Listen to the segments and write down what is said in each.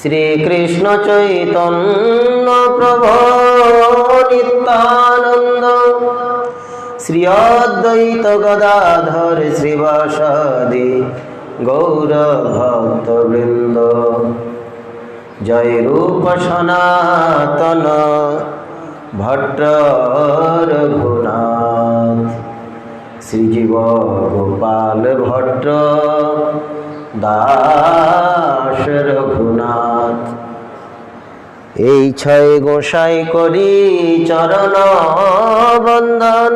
শ্রীকৃষ্ণ চৈতন্য প্রভ নিত্যানন্দ। শ্রী অদ্বৈত গদাধর শ্রীবাসাদি গৌর ভক্তবৃন্দ জয় রূপ সনাতন ভট্ট রঘুনাথ শ্রীজীব গোপাল ভট্ট দাস রঘুনাথ। এই ছয় গোসাই করি চরণ বন্দন,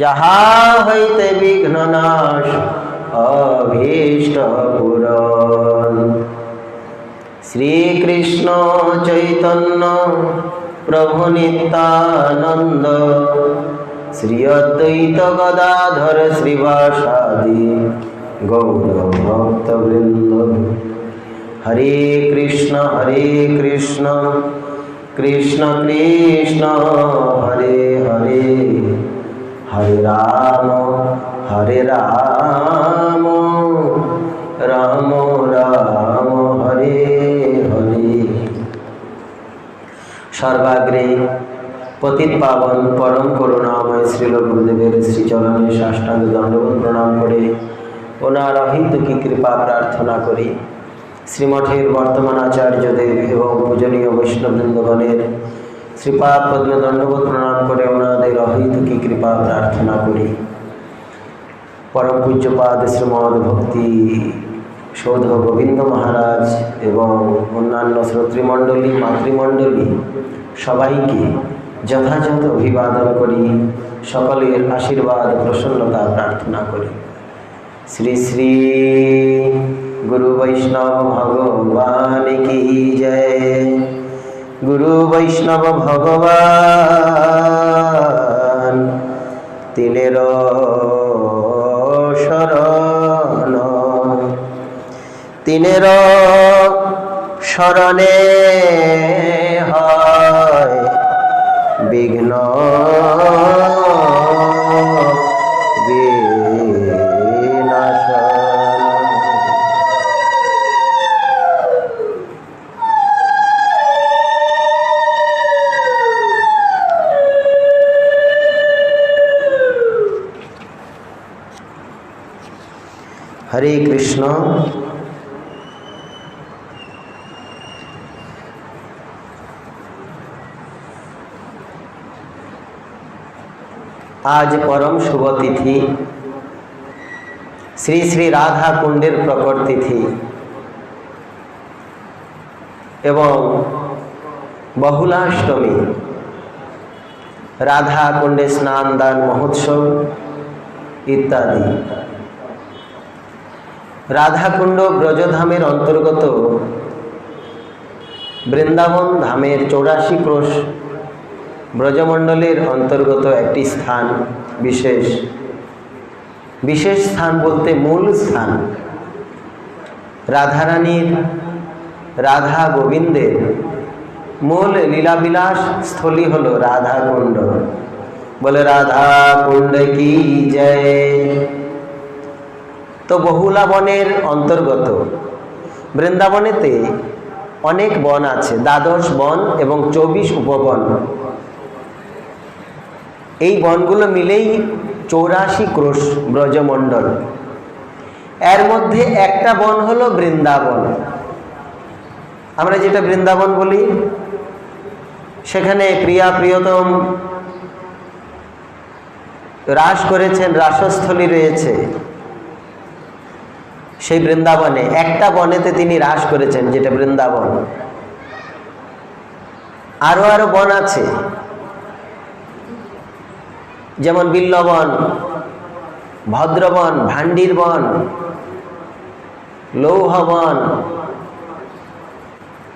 যাহা হইতে বিঘ্ন নাশ, অভীষ্ট পূরণ। শ্রীকৃষ্ণ চৈতন্য প্রভু নিত্যানন্দ, শ্রী অদ্বৈত গদাধর শ্রীবাসাদি গৌর ভক্তবৃন্দ হরে কৃষ্ণ হরে কৃষ্ণ কৃষ্ণ কৃষ্ণ, হরে হরে হরে রাম হরে রাম রাম রাম, হরে হরে। সর্বাগ্রে পতিত পাবন পরম করুণাময় শ্রীল গুরুদেবের শ্রীচরণে সাষ্টাঙ্গ দণ্ডবোধ প্রণাম করে, ওনার অহিতুকি কৃপা প্রার্থনা করি। শ্রীমঠের বর্তমান আচার্যদেব এবং পূজনীয় বৈষ্ণববৃন্দগণের শ্রীপাদ পদ্মে দণ্ডবোধ প্রণাম করে ওনাদের অহিতুকি কৃপা প্রার্থনা করি। পরম পূজ্যপাদ শ্রীমদ ভক্তি সৌধ গোবিন্দ মহারাজ এবং অন্যান্য শ্রোতৃমণ্ডলী, মাতৃমণ্ডলী সবাইকে যথাযথ অভিবাদন করি, সকলের আশীর্বাদ, প্রসন্নতা প্রার্থনা করি। শ্রী শ্রী গুরু বৈষ্ণব ভগবান কি জয়। গুরু বৈষ্ণব ভগবান তিনের শরণ। তিনের শরণে হয় বিঘ্ন হরে কৃষ্ণ। আজ পরম শুভ তিথি। শ্রী শ্রী রাধা কুণ্ডের প্রকট তিথি। এবং বহুলাষ্টমী। রাধা কুণ্ডে স্নান দান মহোৎসব ইত্যাদি। রাধাকুণ্ড ব্রজধামের অন্তর্গত বৃন্দাবন ধামের চৌরাশি ক্রোশ ব্রজমণ্ডলের অন্তর্গত একটি স্থান বিশেষ। বিশেষ স্থান বলতে মূল স্থান। রাধারানীর, রাধা গোবিন্দের মূল লীলাবিলাস স্থলী হল রাধাকুণ্ড। বলে রাধা কুণ্ড কি জয়? তো বহুলা বনের অন্তর্গত। বৃন্দাবনেতে অনেক বন আছে, দ্বাদশ বন এবং চব্বিশ উপবন। এই বনগুলো মিলেই চৌরাশি ক্রোশ ব্রজমণ্ডল। এর মধ্যে একটা বন হলো বৃন্দাবন। আমরা যেটা বৃন্দাবন বলি, সেখানে প্রিয়া প্রিয়তম রাস করেছেন, রাসস্থলী রয়েছে। সেই বৃন্দাবনে, একটা বনেতে তিনি রাস করেছেন, যেটা বৃন্দাবন। আরও আরও বন আছে। যেমন বিল্লবন, ভদ্রবন, ভান্ডির বন, লৌহবন,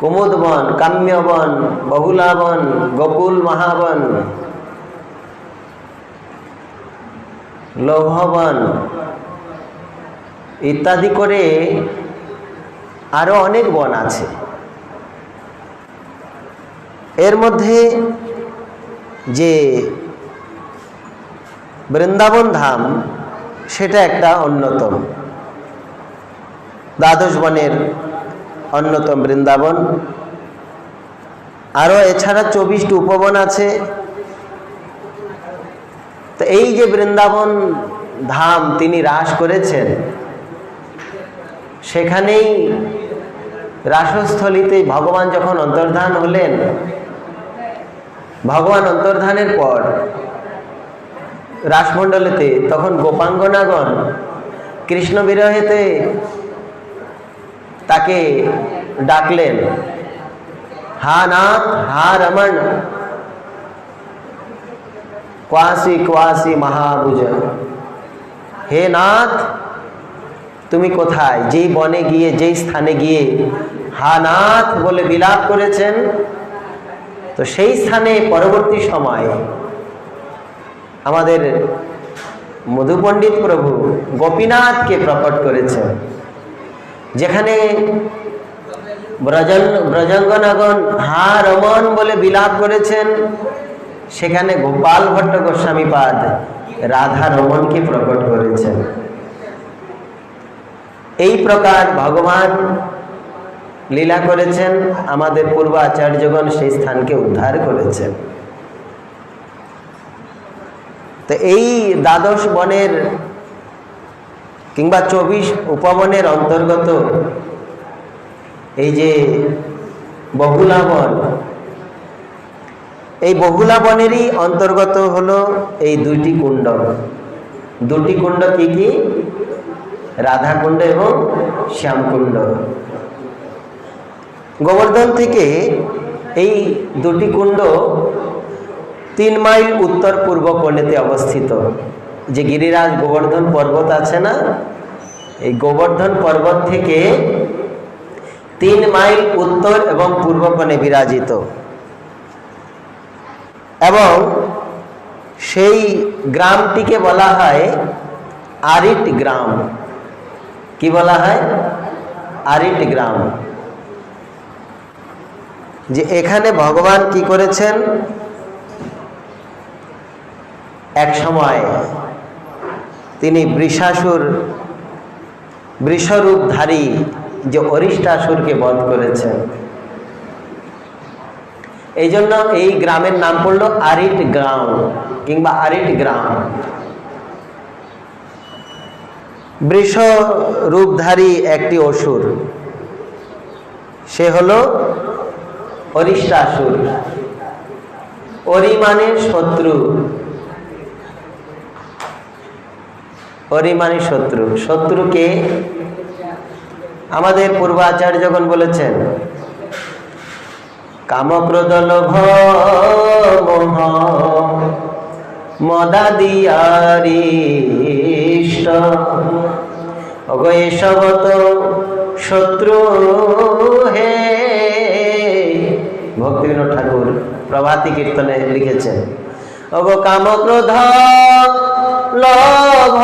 কুমুদবন, কাম্যবন, বহুলাবন, গোকুল মহাবন, লৌহবন ইত্যাদি করে আরও অনেক বন আছে। এর মধ্যে যে বৃন্দাবন ধাম, সেটা একটা অন্যতম। দ্বাদশ বনের অন্যতম বৃন্দাবন। আরও এছাড়া চব্বিশটি উপবন আছে। তো এই যে বৃন্দাবন ধাম তিনি রাস করেছেন সেখানেই রাসস্থলিতে ভগবান যখন অন্তর্ধান হলেন, ভগবান অন্তর্ধানের পর রাসমণ্ডলেতে তখন গোপাঙ্গনাগণ কৃষ্ণ বিরহেতে তাকে ডাকলেন, হা নাথ, হা রমণ, ক্বাসি ক্বাসি মহাভুজ, হে নাথ তুমি কোথায়? যেই বনে গিয়ে, যেই স্থানে গিয়ে হা নাথ বলে বিলাপ করেছেন, তো সেই স্থানে পরবর্তী সময়ে আমাদের মধুপণ্ডিত প্রভু গোপীনাথকে প্রকট করেছেন, যেখানে ব্রজন, ব্রজঙ্গনাগণ হা রমন বলে বিলাপ করেছেন, সেখানে গোপাল ভট্ট গোস্বামীপাদ রাধা রমনকে প্রকট করেছেন। এই প্রকার ভগবান লীলা করেছেন, আমাদের পূর্ব আচার্যগণ সেই স্থানকে উদ্ধার করেছেন। তো এই দ্বাদশ বনের কিংবা চব্বিশ উপবনের অন্তর্গত এই যে বহুলা বন, এই বহুলা বনেরই অন্তর্গত হলো এই দুইটি কুণ্ড দুটি কুণ্ড কি কি? রাধাকুণ্ড এবং শ্যামকুণ্ড। গোবর্ধন থেকে এই দুটি কুণ্ড তিন মাইল উত্তর পূর্ব কোণেতে অবস্থিত। যে গিরিরাজ গোবর্ধন পর্বত আছে না, এই গোবর্ধন পর্বত থেকে তিন মাইল উত্তর এবং পূর্ব কোণে বিরাজিত। এবং সেই গ্রামটিকে বলা হয় আরিট গ্রাম। কি বলা হয়? আরিট গ্রাম যে এখানে ভগবান কি করেছেন? এক সময় তিনি বৃষাসুর, বৃষরূপধারী যে অরিষ্টাসুরকে বধ করেছেন। এই জন্য এই গ্রামের নাম পড়ল আরিট গ্রাম কিংবা আরিট গ্রাম বৃষ রূপধারী একটি অসুর। সে হলো অরিষ্টাসুর। অরি মানে শত্রু। অরি শত্রু। শত্রুকে আমাদের পূর্বাচার্য যখন বলেছেন কামক্রোধ লোভ মোহ তো শত্রু হে। ভক্তিবিনোদ ঠাকুর প্রভাতী কীর্তনে লিখেছেন অগো কামক্রোধ লোভ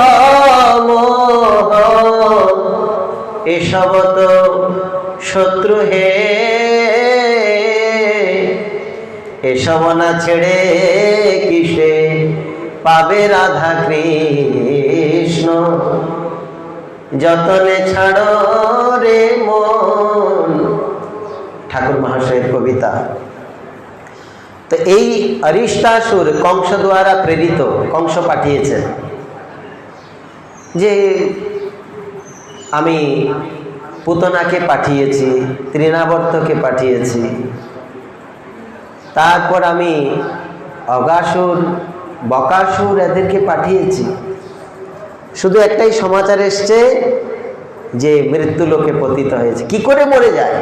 এসব তো শত্রু হে। এসব না ছেড়ে কিসে পাবে রাধা কৃষ্ণ? যতনে ছাড়ো রে মন। ঠাকুর মহাশয়ের কবিতা। তো এই অরিষ্টাসুর কংস দ্বারা প্রেরিত, কংস পাঠিয়েছে যে আমি পুতনাকে পাঠিয়েছি, তৃণাবর্তকে পাঠিয়েছি। তারপর আমি অগাসুর, বকাসুর এদেরকে পাঠিয়েছি। শুধু একটাই সমাচার এসছে যে মৃত্যু লোকে পতিত হয়েছে। কি করে মরে যায়?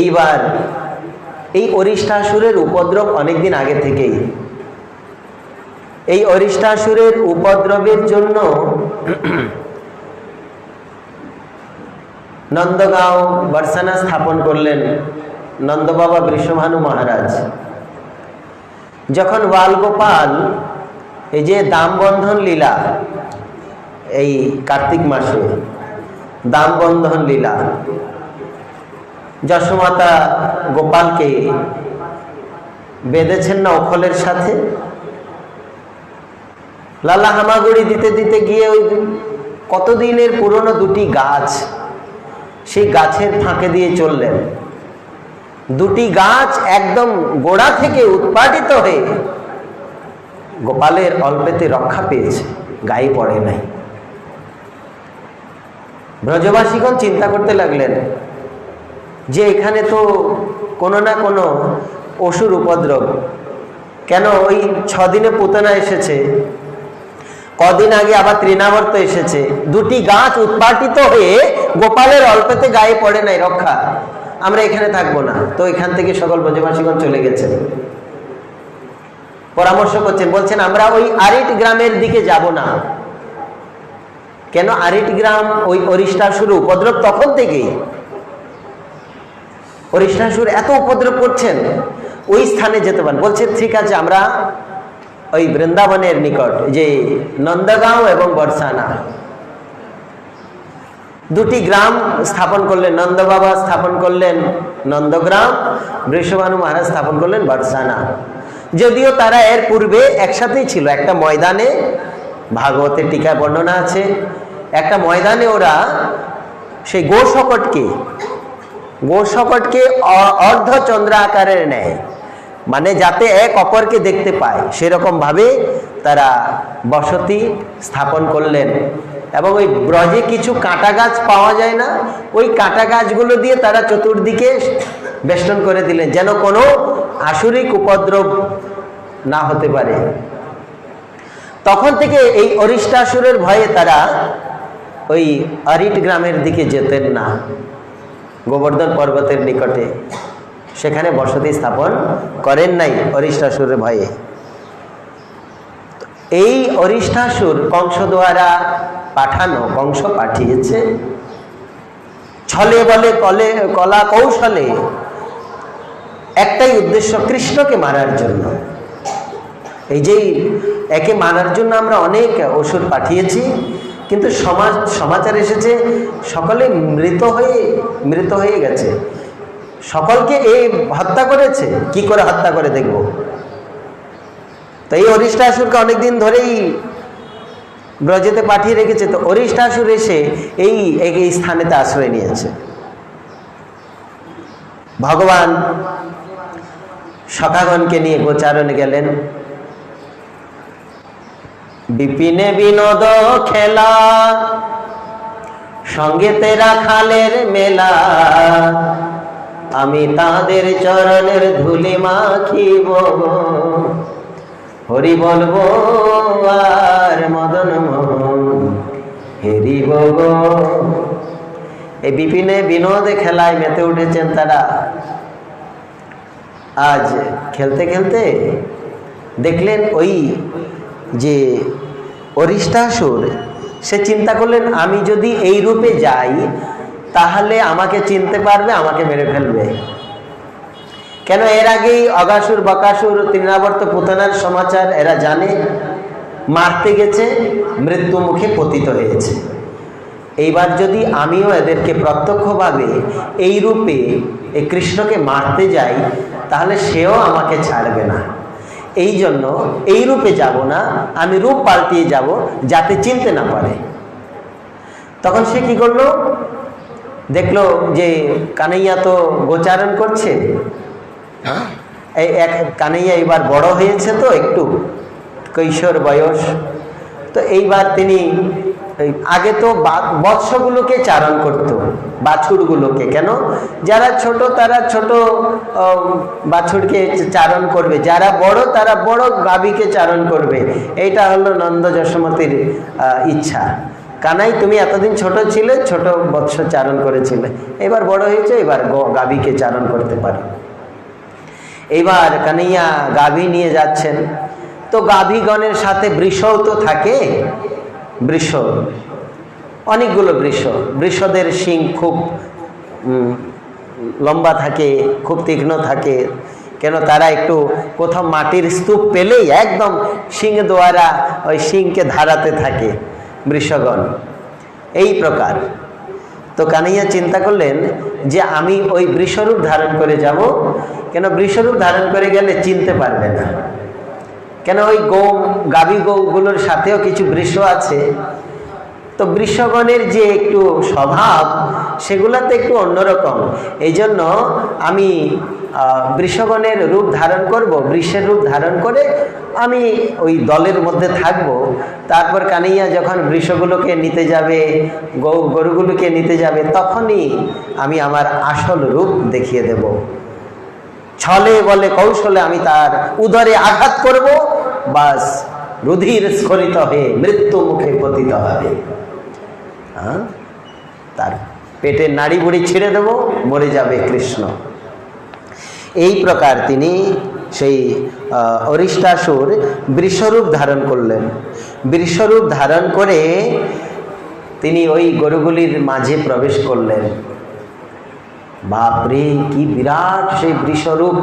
এইবার এই অরিষ্ঠাসুরের উপদ্রব অনেকদিন আগে থেকেই। এই অরিষ্ঠাসুরের উপদ্রবের জন্য নন্দগাঁও বর্ষানা স্থাপন করলেন নন্দবাবা বৃষভানু মহারাজ। যখন বালগোপাল এই যে দামবন্ধন লীলা, এই কার্তিক মাসে দামবন্ধন লীলা, যশোমাতা গোপালকে বেঁধেছেন না অখলের সাথে? লালা হামাগুড়ি দিতে দিতে গিয়ে ওই কতদিনের পুরনো দুটি গাছ, সেই গাছের ফাঁকে দিয়ে চললেন। দুটি গাছ একদম গোড়া থেকে উৎপাদিত হয়ে গোপালের অল্পেতে রক্ষা পেয়েছে, গায়ে পড়ে নাই। ব্রজবাসীগণ চিন্তা করতে লাগলেন, যে এখানে তো কোনো না কোনো অসুর উপদ্রব। কেন ওই ছদিনে পুতনা এসেছে, কদিন আগে আবার তৃণাবর্ত এসেছে। দুটি গাছ উৎপাটিত হয়ে গোপালের অল্পেতে গায়ে পড়ে নাই রক্ষা। আমরা এখানে থাকব না। তো এখান থেকে সকল ব্রজবাসীগণ চলে গেছেন। পরামর্শ করছেন, বলছেন, আমরা ওই আরিট গ্রামের দিকে যাব না। কেন? আরিট গ্রাম ওই অরিষ্টাসুর উপদ্রব তখন থেকেই। অরিষ্টাসুর এত উপদ্রব করছেন, ওই স্থানে যেতে পারেন। বলছে ঠিক আছে, আমরা ওই বৃন্দাবনের নিকট যে নন্দগাঁও এবং বর্ষানা দুটি গ্রাম স্থাপন করলেন নন্দ বাবা স্থাপন করলেন, নন্দগ্রাম, বৃষভানু মহারাজ স্থাপন করলেন বর্ষানা যদিও তারা এর পূর্বে একসাথেই ছিল। একটা ময়দানে ভাগবতের টিকায় বর্ণনা আছে, একটা ময়দানে ওরা সেই গো শকটকে গো শকটকে অ- অর্ধ চন্দ্র আকারের নেয় মানে যাতে এক অপরকে দেখতে পায়। সেরকম ভাবে তারা বসতি স্থাপন করলেন। এবং ওই ব্রজে কিছু কাঁটা গাছ পাওয়া যায় না, ওই কাঁটা গাছগুলো দিয়ে তারা চতুর্দিকে বেষ্টন করে দিলেন, যেন কোনো আসুরিক উপদ্রব না হতে পারে। তখন থেকে এই অরিষ্টাসুরের ভয়ে তারা ওই আরিট গ্রামের দিকে যেতেন না, গোবর্ধন পর্বতের নিকটে। সেখানে বসতি স্থাপন করেন নাই অরিষ্টাসুরের ভয়ে। এই অরিষ্ঠাসুর কংস দ্বারা পাঠানো কংস পাঠিয়েছে। ছলে বলে, কলে, কলা কৌশলে একটাই উদ্দেশ্য কৃষ্ণকে মারার জন্য। এই যেই একে মারার জন্য আমরা অনেক ওষুধ পাঠিয়েছি, কিন্তু সমাজ, সমাচার এসেছে, সকলে মৃত হয়ে মৃত হয়ে গেছে। সকলকে এই হত্যা করেছে। কি করে হত্যা করে দেখব? তো এই অরিষ্টাসুরকে অনেকদিন ধরেই ব্রজেতে পাঠিয়ে রেখেছে, তো অরিষ্টাসুর এসে এই এই স্থানেতে আশ্রয় নিয়েছে। ভগবান সখাগণকে নিয়ে গোচারণে গেলেন। বিপিনে বিনোদ খেলা, সঙ্গে তেরা খালের মেলা। আমি তাদের চরণের ধুলি মাখিব হরি বলব আর মদন মোহন। হেরিব গো এই বিপিনে বিনোদে খেলায় মেতে উঠেছেন তারা। আজ খেলতে খেলতে দেখলেন ওই যে অরিষ্টাসুর সে চিন্তা করলেন, আমি যদি এই রূপে যাই, তাহলে আমাকে চিনতে পারবে, আমাকে মেরে ফেলবে। কেন এর আগেই অগাসুর, বকাসুর, তৃণাবর্ত পুতনার সমাচার এরা জানে, মারতে গেছে, মৃত্যু মুখে পতিত হয়েছে। এইবার যদি আমিও এদেরকে প্রত্যক্ষভাবে এই রূপে এই কৃষ্ণকে মারতে যাই, তাহলে সেও আমাকে ছাড়বে না। এই জন্য এই রূপে যাব না, আমি রূপ পাল্টিয়ে যাব যাতে চিনতে না পারে। তখন সে কি করল? দেখল যে কানাইয়া তো গোচারণ করছে এই এক কানাইয়া এবার বড় হয়েছে তো, একটু কৈশোর বয়স। তো এইবার তিনি আগে তো বৎসগুলোকে চারণ করত, বাছুরগুলোকে। কেন? যারা ছোট তারা ছোট বাছুরকে চারণ করবে। যারা বড় তারা বড় গাভীকে চারণ করবে। এইটা হলো নন্দ যশমতির ইচ্ছা। কানাই, তুমি এতদিন ছোট ছিলে, ছোট বৎস চারণ করেছিলে। এবার বড় হয়েছে, এবার গ- গাভীকে চারণ করতে পারো। এবার কানাইয়া গাভী নিয়ে যাচ্ছেন। তো গাভীগণের সাথে বৃষও তো থাকে। বৃষ, অনেকগুলো বৃষ। বৃষদের শিং খুব লম্বা থাকে, খুব তীক্ষ্ণ থাকে। কেন তারা একটু কোথাও মাটির স্তূপ পেলেই একদম শিং দ্বারা ওই শিংকে ধারাতে থাকে বৃষগণ। এই প্রকার। তো কানাইয়া চিন্তা করলেন যে আমি ওই বৃষরূপ ধারণ করে যাব, কেন বৃষরূপ ধারণ করে গেলে চিনতে পারবে না? কেন ওই গৌ, গাভী গৌগুলোর সাথেও কিছু বৃষ আছে? তো বৃষগণের যে একটু স্বভাব, সেগুলোতে একটু অন্যরকম। এই জন্য আমি বৃষগণের রূপ ধারণ করব, বৃষের রূপ ধারণ করে আমি ওই দলের মধ্যে থাকব। তারপর কানাইয়া যখন বৃষগুলোকে নিতে যাবে, গৌ- গরুগুলোকে নিতে যাবে, তখনই আমি আমার আসল রূপ দেখিয়ে দেব। ছলে বলে কৌশলে আমি তার উদরে আঘাত করব, বাস। রুধির স্খলিত হয়ে মৃত্যু মুখে পতিত হবে। হ্যাঁ? তার পেটের নাড়ি বুড়ি ছিঁড়ে দেব, মরে যাবে কৃষ্ণ। এই প্রকার তিনি সেই অরিষ্টাসুর বৃষরূপ ধারণ করলেন। বৃষরূপ ধারণ করে তিনি ওই গরুগুলির মাঝে প্রবেশ করলেন। বাপরে, কি বিরাট সেই বৃষরূপ।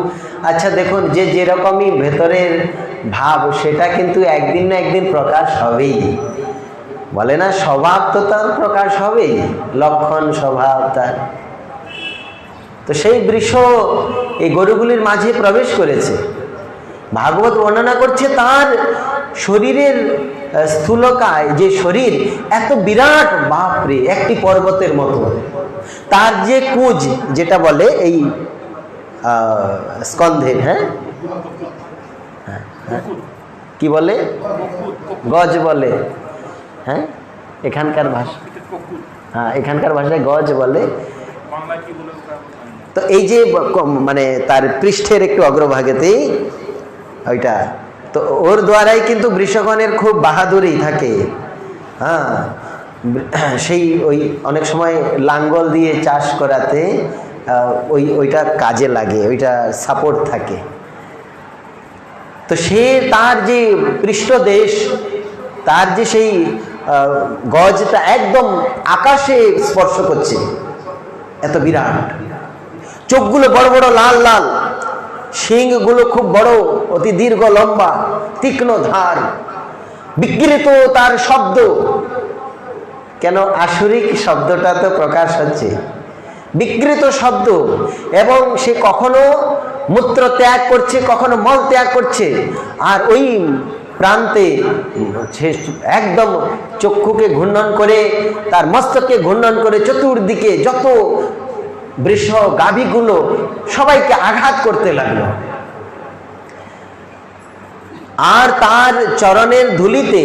আচ্ছা দেখুন, যে যেরকমই ভেতরের ভাব, সেটা কিন্তু একদিন না একদিন প্রকাশ হবেই। বলে না, স্বভাব তো তার প্রকাশ হবেই, লক্ষণ স্বভাব তার। তো সেই বৃষ এই গরুগুলির মাঝে প্রবেশ করেছে। ভাগবত বর্ণনা করছে তার শরীরের স্থূলকায় যে শরীর, এত বিরাট বাপরে, একটি পর্বতের মতো। তার যে কুজ, যেটা বলে এই স্কন্ধের হ্যাঁ। কি বলে? গজ বলে। হ্যাঁ? এখানকার ভাষা। হ্যাঁ এখানকার ভাষায় গজ বলে। তো এই যে মানে তার পৃষ্ঠের একটু অগ্রভাগেতেই ওইটা। তো ওর দ্বারাই কিন্তু বৃষগণের খুব বাহাদুরি থাকে। হ্যাঁ? সেই ওই অনেক সময় লাঙ্গল দিয়ে চাষ করাতে ওই, ওইটা কাজে লাগে, ওইটা সাপোর্ট থাকে। তো সে তার যে পৃষ্ঠদেশ তার যে সেই গজটা একদম আকাশে স্পর্শ করছে। এত বিরাট। চোখগুলো বড় বড়, লাল লাল। শিংগুলো খুব বড়, অতি দীর্ঘ, লম্বা, তীক্ষ্ণ ধার। বিকৃত তার শব্দ। কেন আসরিক শব্দটা তো প্রকাশ হচ্ছে? বিকৃত শব্দ। এবং সে কখনো মূত্র ত্যাগ করছে, কখনো মল ত্যাগ করছে। আর ওই প্রান্তে একদম চক্ষুকে ঘূর্ণন করে, তার মস্তককে ঘূর্ণন করে, চতুর্দিকে যত বৃষ গাভীগুলো, সবাইকে আঘাত করতে লাগল। আর তার চরণের ধুলিতে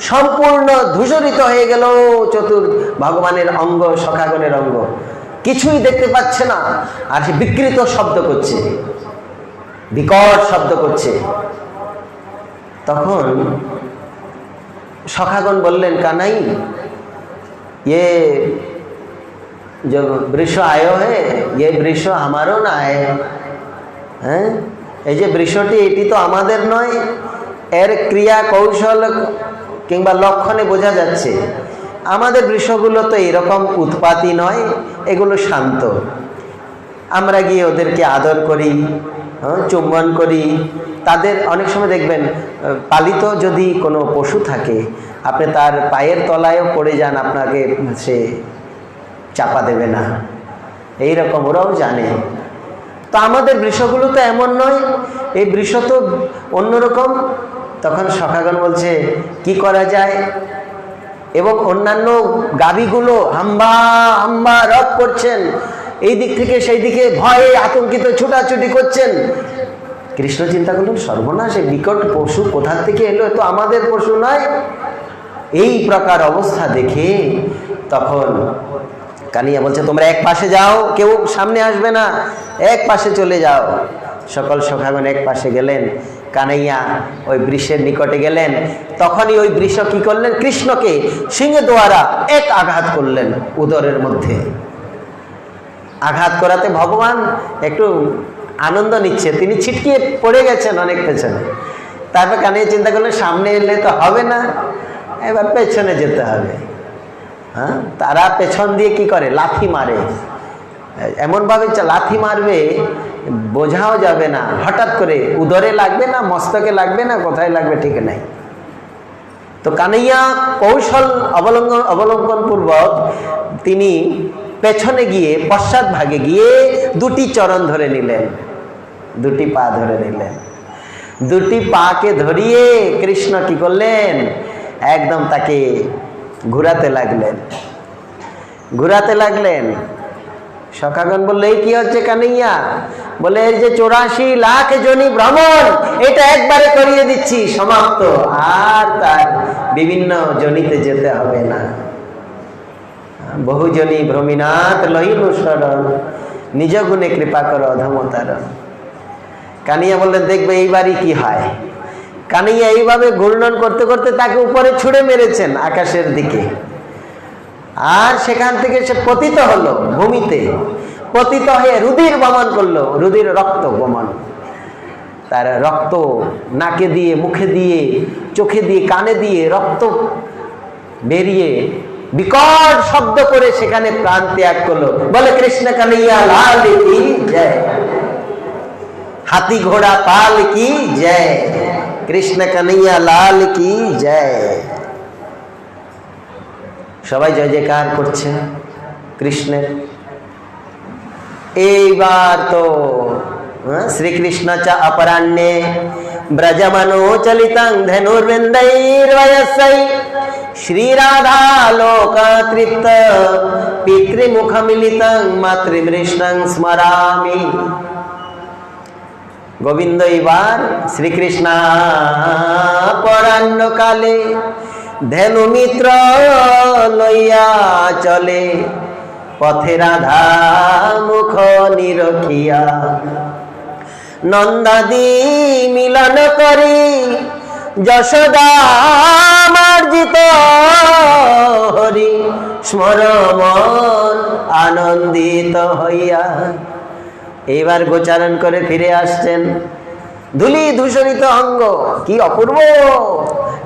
সম্পূর্ণ ধূসরিত হয়ে গেল চতুর ভগবানের অঙ্গ, সখাগণের অঙ্গ। কিছুই দেখতে পাচ্ছে না আর সে বিকৃত শব্দ করছে বিকট শব্দ করছে তখন সখাগণ বললেন কানাই ये जो वृक्ष आयो है ये वृक्ष আমারও না है হ্যাঁ এই যে বৃক্ষটি এটি তো আমাদের নয় এর ক্রিয়া কৌশল কিংবা লক্ষণে বোঝা যাচ্ছে আমাদের বৃক্ষগুলো তো এরকম উৎপাতি নয় এগুলো শান্ত। আমরা গিয়ে ওদেরকে আদর করি হ্যাঁ, চুম্বন করি। তাদের অনেক সময় দেখবেন পালিত যদি কোনো পশু থাকে আপনি তার পায়ের তলায়ও পড়ে যান আপনাকে সে চাপা দেবে না। এই রকম ওরাও জানে। তো আমাদের বৃষগুলো তো এমন নয় এই বৃষ তো অন্যরকম। তখন সখাগণ বলছে কি করা যায়? এবং অন্যান্য গাভীগুলো হাম্বা হাম্বা রব করছেন। এই দিক থেকে সেই দিকে ভয়ে আতঙ্কিত, ছুটাছুটি করছেন। কৃষ্ণ চিন্তা করলেন, সর্বনাশ, এই বিকট পশু কোথা থেকে এলো? তো আমাদের পশু নয়। এই প্রকার অবস্থা দেখে তখন কানিয়া বলছে, তোমরা এক পাশে যাও, কেউ সামনে আসবে না। এক পাশে চলে যাও। সকল সখাগণ এক পাশে গেলেন। কানাইয়া ওই বৃষের নিকটে গেলেন। তখনই ওই বৃষ কি করলেন? কৃষ্ণকে সিংহ দ্বারা এক আঘাত করলেন উদরের মধ্যে। আঘাত করাতে ভগবান একটু আনন্দ নিচ্ছে। তিনি ছিটকিয়ে পড়ে গেছেন অনেক পেছনে। তারপর কানিয়ে চিন্তা করলেন, সামনে এলে তো হবে না। এবার পেছনে যেতে হবে। হ্যাঁ? তারা পেছন দিয়ে কি করে? লাথি মারে। এমনভাবে লাথি মারবে বোঝাও যাবে না, হঠাৎ করে উদরে লাগবে না, মস্তকে লাগবে না, কোথায় লাগবে ঠিক নাই। তো কানাইয়া কৌশল অবলম্বন অবলম্বন পূর্বক তিনি পেছনে গিয়ে পশ্চাৎ ভাগে গিয়ে দুটি চরণ ধরে নিলেন। দুটি পা ধরে নিলেন। দুটি পাকে ধরিয়ে কৃষ্ণ কি করলেন? একদম তাকে ঘুরাতে লাগলেন। ঘুরাতে লাগলেন। সখাগণ বললে কি হচ্ছে কানাইয়া? বলে, এই যে চৌরাশি লাখ জনি ভ্রমণ, এটা একবারে করিয়ে দিচ্ছি, সমাপ্ত। আর তার বিভিন্ন জনিতে যেতে হবে না। বহুজনী ভ্রমিনাথ লহিল শরণ, নিজ গুণে কৃপা করো অধমতার। কানিয়া বললেন, দেখবে এইবারই কি হয়? কানিয়া এইভাবে ঘূর্ণন করতে করতে তাকে উপরে ছুঁড়ে মেরেছেন আকাশের দিকে। আর সেখান থেকে সে পতিত হলো ভূমিতে। পতিত হয়ে রুধির বমন করল, রুধির রক্ত বমন। তার রক্ত নাকে দিয়ে, মুখে দিয়ে, চোখে দিয়ে, কানে দিয়ে রক্ত বেরিয়ে বিকট শব্দ করে সেখানে প্রাণ ত্যাগ করল। বলে, কৃষ্ণ কানাইয়া লাল কি জয়? হাতি ঘোড়া, পাল কি জয়? কৃষ্ণ কানাইয়া লাল কি জয়? সবাই জয় জয়কার করছে কৃষ্ণের। এইবার তো হ্যাঁ, শ্রীকৃষ্ণচা অপরাহ্নে ব্রজমনো চলিতং ধনুর্বৃন্দৈর্বয়সৈ শ্রীরাধালোকাতৃপ্ত পিতৃমুখমিলিতং মাতৃমৃষ্ণং স্মরামি। গোবিন্দ এইবার শ্রীকৃষ্ণ পরাহ্নকালে ধেনুমিত্র লইয়া চলে। পথে রাধা মুখ নিরখিয়া নন্দাদি মিলন করি, যশোদা মার্জিত হরি, স্মরমন আনন্দিত হইয়া। এইবার গোচারণ করে ফিরে আসছেন ধুলি ধূসরিত অঙ্গ, কি অপূর্ব!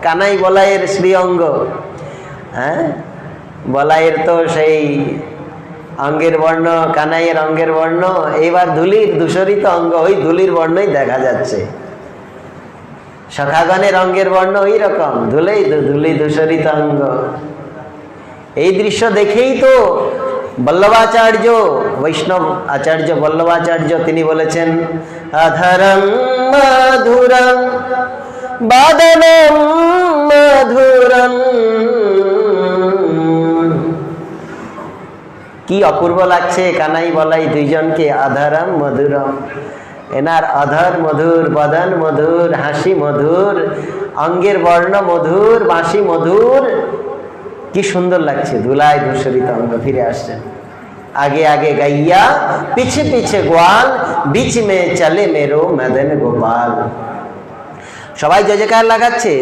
কানাই বলাইয়ের শ্রী অঙ্গ হ্যাঁ? বলাইয়ের তো সেই অঙ্গের বর্ণ, কানাইয়ের অঙ্গের বর্ণ, এইবার ধুলির ধূসরিত অঙ্গ, ওই ধুলির বর্ণই দেখা যাচ্ছে। সখাগণের অঙ্গের বর্ণ ওই রকম, ধুলেই ধুলি ধূসরিত অঙ্গ। এই দৃশ্য দেখেই তো বল্লভাচার্য, বৈষ্ণব আচার্য বল্লভাচার্য, তিনি বলেছেন আধারম মধুরম বাদনম মধুরম কি অপূর্ব লাগছে কানাই বলাই দুইজনকে? আধারম, মধুরম। এনার অধর মধুর, বদন মধুর, হাসি মধুর, অঙ্গের বর্ণ মধুর, বাঁশি মধুর। কি সুন্দর লাগছে, ধুলায় ধূসরিত অঙ্গ ফিরে আসছেন আগে আগে গাইয়া, পিছে পিছে গোয়াল, বিচ মে চলে মেরো মদন গোপাল। সবাই জয় জয়কার লাগাচ্ছে।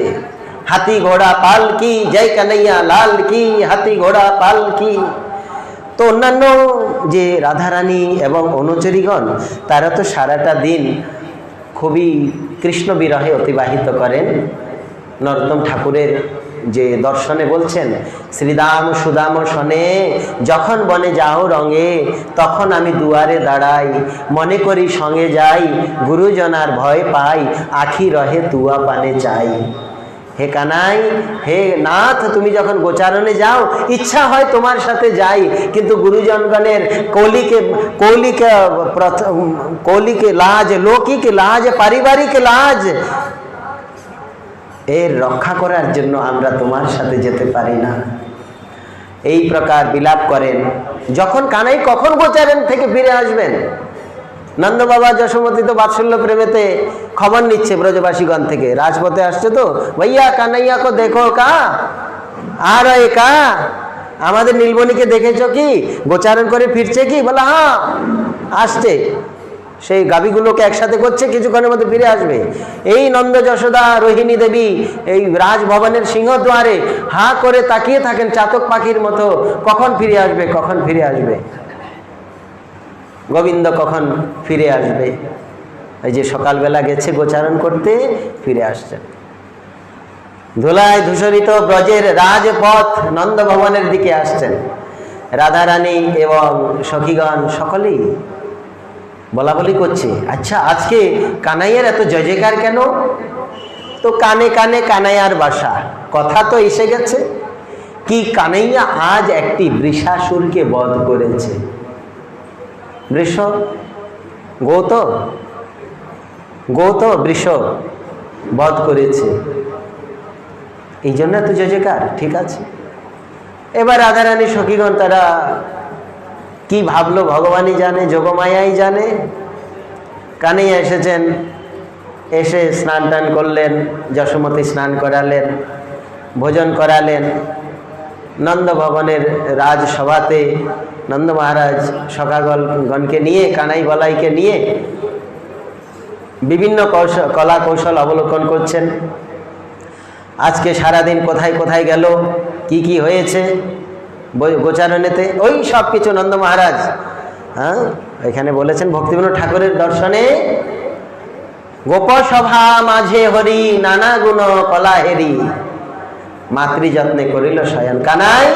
হাতি ঘোড়া পাল কি? জয় কানাইয়া, লাল কি? হাতি ঘোড়া পাল কি? তো অন্যান্য যে রাধারানী এবং অনুচরীগণ, তারা তো সারাটা দিন খুবই কৃষ্ণ বিরহে অতিবাহিত করেন। নরোত্তম ঠাকুরের যে দর্শনে বলছেন, শ্রীদাম সুদাম শনে, যখন বনে যাও রঙে, তখন আমি দুয়ারে দাঁড়াই। মনে করি সঙ্গে যাই গুরুজনার ভয় পাই আখি রহে তুয়া পানে চাই। হে কানাই, হে নাথ, তুমি যখন গোচারণে যাও, ইচ্ছা হয় তোমার সাথে যাই, কিন্তু গুরুজনগণের কৌলিকে কৌলিকে কৌলিকে লাজ, লৌকিক লাজ, পারিবারিক লাজ, এর রক্ষা করার জন্য আমরা তোমার সাথে যেতে পারি না। এই প্রকার বিলাপ করেন। যখন কানাই কখন গোচারেন থেকে ফিরে আসবেন? নন্দ বাবা যশোমতী তো বাৎসল্য প্রেমেতে খবর নিচ্ছে ব্রজবাসীগণ থেকে। রাজপথে আসছে তো, ভাইয়া, কানাইয়া কো দেখো কা? আর এ কা? আমাদের নীলমণিকে দেখেছ কি? গোচারণ করে ফিরছে কি? বলে হ্যাঁ আসছে। সেই গাবিগুলোকে একসাথে করছে, কিছুক্ষণের মধ্যে ফিরে আসবে। এই নন্দ যশোদা রোহিণী দেবী, এই রাজভবনের সিংহদ্বারে হা করে তাকিয়ে থাকেন চাতক পাখির মতো। কখন ফিরে আসবে? কখন ফিরে আসবে? গোবিন্দ কখন ফিরে আসবে? এই যে সকালবেলা গেছে গোচারণ করতে, ফিরে আসছেন ধুলায় ধূসরিত ব্রজের রাজপথ নন্দ ভবনের দিকে আসছেন। রাধারানী এবং সখীগণ সকলেই বলা বলি করছে আচ্ছা আজকে কানাইয়ের এত জয় জয়কার কেন? তো কানে কানে কানাইয়ার বাসা, কথা তো এসে গেছে। কি কানাইয়া আজ একটি বৃষাসুরকে বধ করেছে? বৃষ, গৌত গৌত বৃষ বধ করেছে। এই জন্য তো জয় জয়কার ঠিক আছে। এবার রাধারানী সখীগণ তারা কি ভাবলো? ভগবানই জানে, যোগমায়াই জানে। কানেই এসেছেন, এসে স্নান টান করলেন, যশোমতী স্নান করালেন, ভোজন করালেন। নন্দ ভবনের রাজসভাতে নন্দ মহারাজ সখাগণকে নিয়ে, কানাই বলাইকে নিয়ে বিভিন্ন কৌশল কলা কৌশল অবলোকন করছেন। আজকে সারাদিন কোথায় কোথায় গেল, কি কি হয়েছে গোচারণেতে, ওই সব কিছু নন্দ মহারাজ হ্যাঁ এখানে বলেছেন ভক্তিবিনোদ ঠাকুরের দর্শনে। গোপসভা মাঝে হরি, নানা গুণ কলা হেরি। মাতৃযত্নে করিল শয়ন কানাই।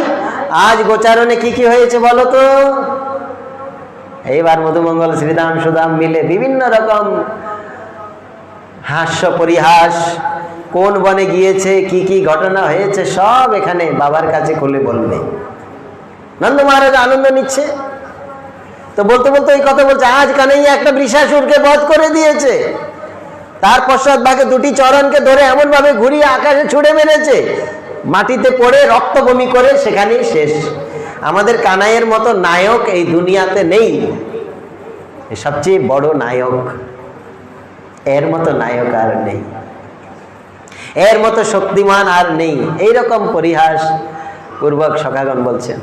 আজ গোচারণে কি কি হয়েছে বলো তো? এইবার মধুমঙ্গল শ্রীদাম সুদাম মিলে বিভিন্ন রকম হাস্য পরিহাস। কোন বনে গিয়েছে, কি কি ঘটনা হয়েছে, সব এখানে বাবার কাছে খুলে বলবে। নন্দ মহারাজ আনন্দ নিচ্ছে। তো বলতে বলতে এই কথা বলছে, আজ কানাইয়া একটা বৃষাসুরকে বধ করে দিয়েছে। তার পশ্চাৎ ভাগে দুটি চরণকে ধরে এমন ভাবে ঘুরিয়ে আকাশে ছুড়ে মেরেছে। মাটিতে পড়ে রক্ত বমি করে, সেখানেই শেষ। আমাদের কানাইয়ের মতো নায়ক এই দুনিয়াতে নেই। সবচেয়ে বড় নায়ক, এর মতো নায়ক আর নেই। এর মতো শক্তিমান আর নেই। এইরকম পরিহাস পূর্বক সখাগণ বলছেন।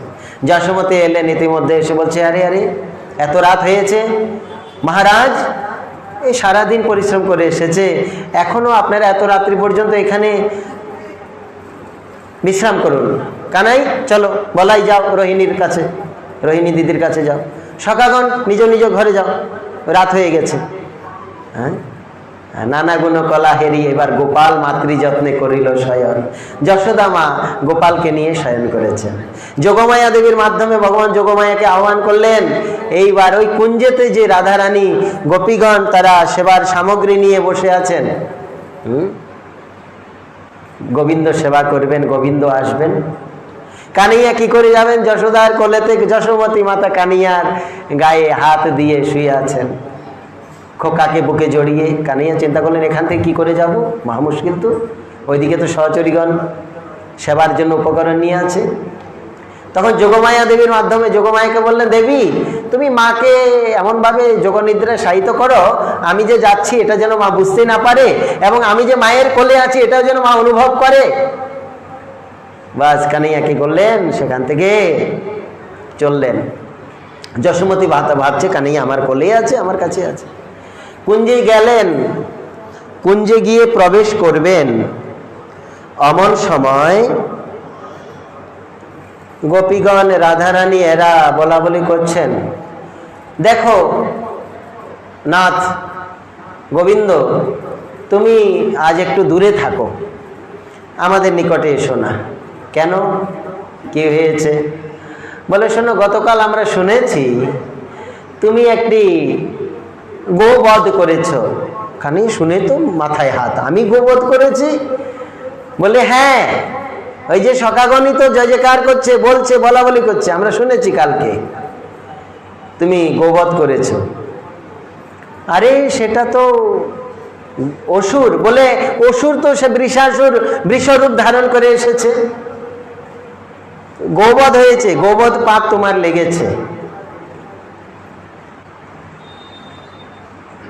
যশোমতী এলেন ইতিমধ্যে এসে বলছে, আরে আরে, এত রাত হয়েছে। মহারাজ, এই সারাদিন পরিশ্রম করে এসেছে। এখনও আপনারা এত রাত্রি পর্যন্ত এখানে বিশ্রাম করুন। কানাই, চলো, বলাই যাও রোহিণীর কাছে। রোহিণী দিদির কাছে যাও। সকাগণ নিজ নিজ ঘরে যাও। রাত হয়ে গেছে। হ্যাঁ নানা গুণ কলা হেরি এবার গোপাল মাতৃ যত্নে করিল শয়ন। যশোদা মা গোপালকে নিয়ে শয়ন করেছেন। যোগমায়া দেবীর মাধ্যমে ভগবান যোগমায়াকে আহ্বান করলেন, এইবার ওই কুঞ্জেতে যে রাধারানী গোপীগণ তারা সেবার সামগ্রী নিয়ে বসে আছেন, হুম? গোবিন্দ সেবা করবেন, গোবিন্দ আসবেন। কানিয়া কি করে যাবেন? যশোদার কোলেতে যশোমতী মাতা কানিয়ার গায়ে হাত দিয়ে শুয়ে আছেন। খোকাকে বুকে জড়িয়ে কানিয়া চিন্তা করলেন, এখান থেকে কি করে যাব? মহা মুশকিল তো। ওইদিকে তো সহচরীগণ সেবার জন্য উপকরণ নিয়ে আছে। তখন যোগমায়া দেবীর মাধ্যমে, যোগমায়াকে বললেন, দেবী, তুমি মাকে এমনভাবে যোগনিদ্রায় শায়িত করো, আমি যে যাচ্ছি এটা যেন মা বুঝতে না পারে এবং আমি যে মায়ের কোলে আছি এটাও যেন মা অনুভব করে। বাস কানাইয়া কি করলেন সেখান থেকে চললেন। যশোমতী ভাতা, ভাবছে কানাইয়া আমার কোলেই আছে, আমার কাছে আছে। কুঞ্জে গেলেন, কুঞ্জে গিয়ে প্রবেশ করবেন। অমন সময় গোপীগণ, রাধারানী এরা বলা বলি করছেন। দেখো, নাথ, গোবিন্দ, তুমি আজ একটু দূরে থাকো। আমাদের নিকটে এসো না। কেন? কি হয়েছে? বলে, শোনো, গতকাল আমরা শুনেছি তুমি একটি গোবধ করেছ। খানি শুনে তো মাথায় হাত। আমি গোবধ করেছি? বলে হ্যাঁ ওই যে সকাগণিত জয়কার করছে, বলছে, বলা বলি করছে। আমরা শুনেছি কালকে। তুমি গোবধ করেছ। আরে, সেটা তো অসুর। বলে, অসুর তো সে বৃষাসুর, বৃষরূপ ধারণ করে এসেছে। গোবধ হয়েছে, গোবধ পাপ তোমার লেগেছে।